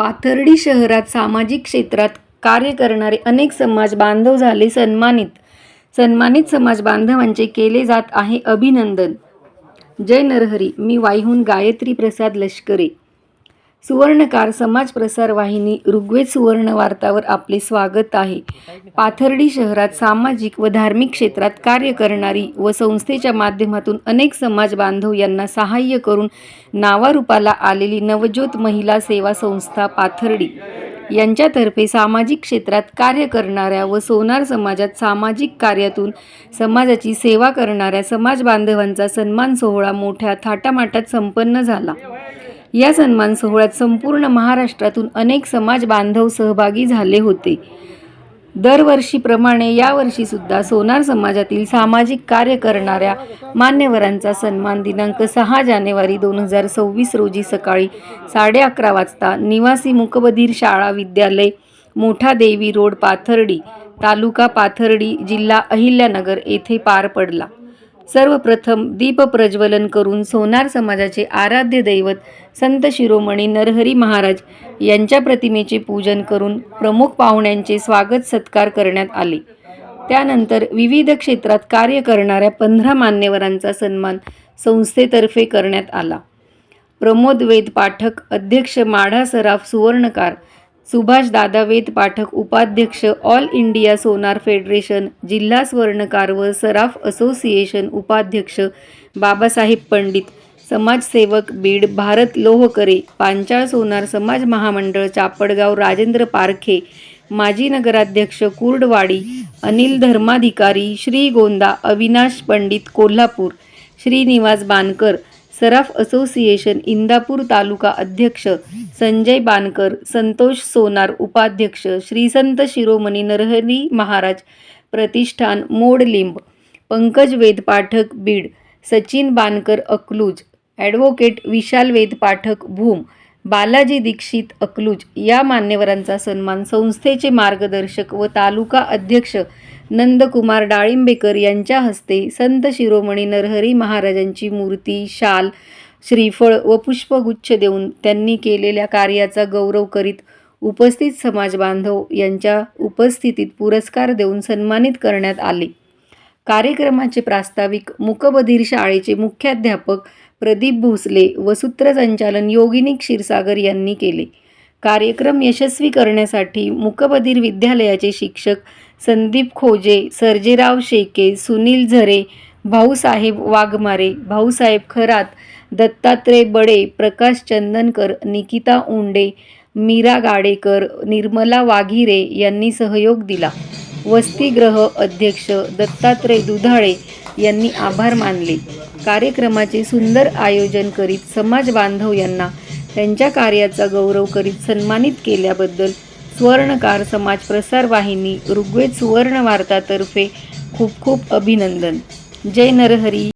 पाथर्डी शहरात सामाजिक क्षेत्रात कार्य करणारे अनेक समाज बांधव झाले सन्मानित. सन्मानित समाज बांधवांचे केले जात आहे अभिनंदन. जय नरहरी. मी वाईहून गायत्री प्रसाद लष्करे. सुवर्णकार समाज प्रसार वाहिनी ऋग्वेद सुवर्ण वार्तावर आपले स्वागत आहे. पाथर्डी शहरात सामाजिक व धार्मिक क्षेत्रात कार्य करणारी व संस्थेच्या माध्यमातून अनेक समाज बांधव यांना सहाय्य करून नावारूपाला आलेली नवज्योत महिला सेवा संस्था पाथर्डी यांच्यातर्फे सामाजिक क्षेत्रात कार्य करणाऱ्या व सोनार समाजात सामाजिक कार्यातून समाजाची सेवा करणाऱ्या समाज बांधवांचा सन्मान सोहळा मोठ्या थाटामाटात संपन्न झाला. या सन्मान सोहळ्यात संपूर्ण महाराष्ट्रातून अनेक समाज बांधव सहभागी झाले होते. दरवर्षीप्रमाणे यावर्षीसुद्धा सोनार समाजातील सामाजिक कार्य करणाऱ्या मान्यवरांचा सन्मान दिनांक सहा जानेवारी दोन हजार सव्वीस रोजी सकाळी साडे अकरा वाजता निवासी मुकबधीर शाळा विद्यालय मोठा देवी रोड पाथर्डी तालुका पाथर्डी जिल्हा अहिल्यानगर येथे पार पडला. सर्वप्रथम दीप प्रज्वलन करून सोनार समाजाचे आराध्य दैवत संत शिरोमणी नरहरी महाराज यांच्या प्रतिमेचे पूजन करून प्रमुख पाहुण्यांचे स्वागत सत्कार करण्यात आले. त्यानंतर विविध क्षेत्रात कार्य करणाऱ्या पंधरा मान्यवरांचा सन्मान संस्थेतर्फे करण्यात आला. प्रमोद वेद पाठक अध्यक्ष माढा सराफ सुवर्णकार सुभाष दादा वेद पाठक उपाध्यक्ष ऑल इंडिया सोनार फेडरेशन जिल्हा स्वर्णकार व सराफ असोसिएशन उपाध्यक्ष बाबासाहेब पंडित समाजसेवक बीड भारत लोहकरे पांचाळ सोनार समाज महामंडळ चापडगाव राजेंद्र पारखे माजी नगराध्यक्ष कुर्डवाडी अनिल धर्माधिकारी श्री गोंदा अविनाश पंडित कोल्हापूर श्रीनिवास बानकर सराफ असोसिएशन इंदापूर तालुका अध्यक्ष संजय बानकर संतोष सोनार उपाध्यक्ष श्री संत शिरोमणी नरहरी महाराज प्रतिष्ठान मोडलिंब पंकज वेद पाठक बीड सचिन बानकर अकलूज ॲडव्होकेट विशाल वेद पाठक भूम बालाजी दीक्षित अकलूज या मान्यवरांचा सन्मान संस्थेचे मार्गदर्शक व तालुका अध्यक्ष नंदकुमार डाळिंबेकर यांच्या हस्ते संत शिरोमणी नरहरी महाराजांची मूर्ती शाल श्रीफळ व पुष्पगुच्छ देऊन त्यांनी केलेल्या कार्याचा गौरव करीत उपस्थित समाज बांधव यांच्या उपस्थितीत पुरस्कार देऊन सन्मानित करण्यात आले. कार्यक्रमाचे प्रास्ताविक मुकबधीर शाळेचे मुख्याध्यापक प्रदीप भोसले व सूत्रसंचालन योगिनी क्षीरसागर यांनी केले. कार्यक्रम यशस्वी करण्यासाठी मुकबधीर विद्यालयाचे शिक्षक संदीप खोजे सर्जेराव शेके सुनील झरे भाऊसाहेब वाघमारे भाऊसाहेब खरात दत्तात्रय बडे प्रकाश चंदनकर निकिता उंडे मीरा गाडेकर निर्मला वाघिरे यांनी सहयोग दिला. वसतिग्रह अध्यक्ष दत्तात्रय दुधाळे यांनी आभार मानले. कार्यक्रमाचे सुंदर आयोजन करीत समाज बांधव यांना त्यांच्या कार्याचा गौरव करीत सन्मानित केल्याबद्दल स्वर्णकार समाज प्रसार वाहिनी ऋग्वेद सुवर्ण वार्तातर्फे खूप खूप अभिनंदन. जय नरहरी.